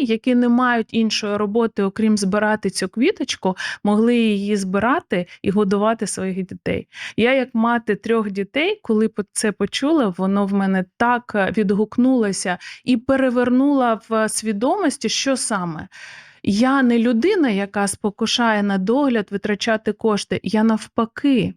які не мають іншої роботи, окрім збирати цю квіточку, могли її збирати і годувати своїх дітей. Я, як мати трьох дітей, коли це почула, воно в мене так е, відгукнулося і перевернула в свідомості, що саме. Я не людина, яка спокушає на догляд витрачати кошти. Я навпаки.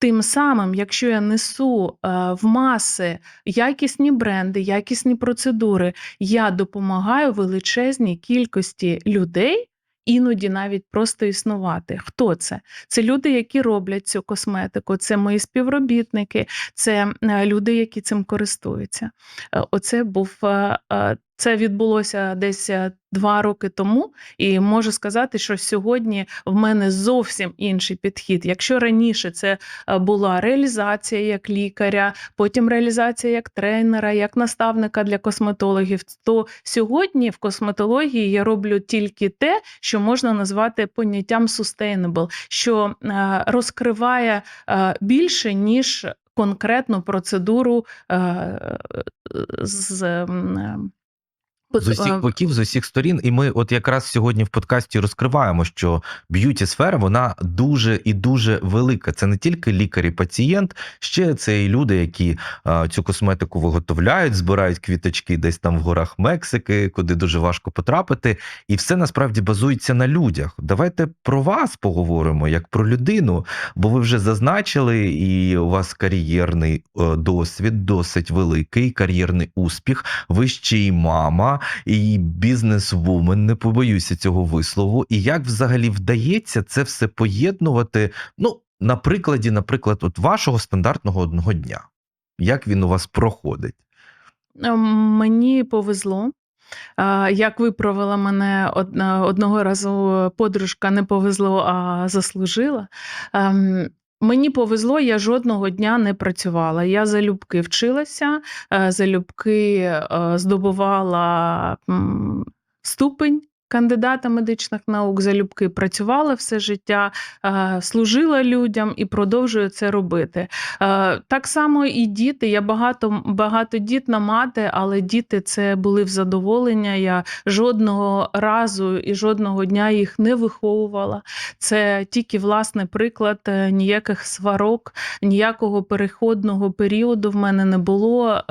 Тим самим, якщо я несу е, в маси якісні бренди, якісні процедури, я допомагаю величезній кількості людей. Іноді навіть просто існувати. Хто це? Це люди, які роблять цю косметику, це мої співробітники, це е, люди, які цим користуються. Е, Оце був це відбулося десь е, два роки тому, і можу сказати, що сьогодні в мене зовсім інший підхід. Якщо раніше це е, була реалізація як лікаря, потім реалізація як тренера, як наставника для косметологів, то сьогодні в косметології я роблю тільки те, що можна назвати поняттям sustainable, що е, розкриває більше ніж конкретну процедуру з. З усіх боків, з усіх сторін, і ми, от якраз сьогодні в подкасті розкриваємо, що б'юті сфера вона дуже і дуже велика. Це не тільки лікар і пацієнт, ще це і люди, які а, цю косметику виготовляють, збирають квіточки десь там в горах Мексики, куди дуже важко потрапити. І все насправді базується на людях. Давайте про вас поговоримо як про людину, бо ви вже зазначили, і у вас кар'єрний е, досвід досить великий, кар'єрний успіх. Ви ще й мама і бізнес-вумен, не побоюся цього вислову. І як взагалі вдається це все поєднувати? Ну, на прикладі, наприклад, от вашого стандартного одного дня. Як він у вас проходить? Ем, Мені повезло. Як виправила мене одного разу подружка, не повезло, а заслужила. Мені повезло, я жодного дня не працювала. Я залюбки вчилася, е, залюбки е, здобувала ступень. Кандидата медичних наук залюбки працювала все життя, е, служила людям і продовжую це робити. Е, Так само і діти. Я багато багатодітна мати, але діти це були в задоволення. Я жодного разу і жодного дня їх не виховувала. Це тільки власний приклад, е, ніяких сварок, ніякого переходного періоду в мене не було.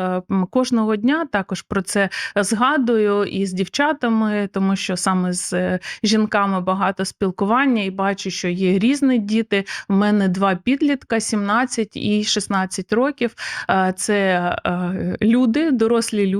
Кожного дня також про це згадую і з дівчатами, тому що саме з е, жінками багато спілкування і бачу, що є різні діти. У мене два підлітка, 17 і 16 років. Е, Це е, люди, дорослі люди.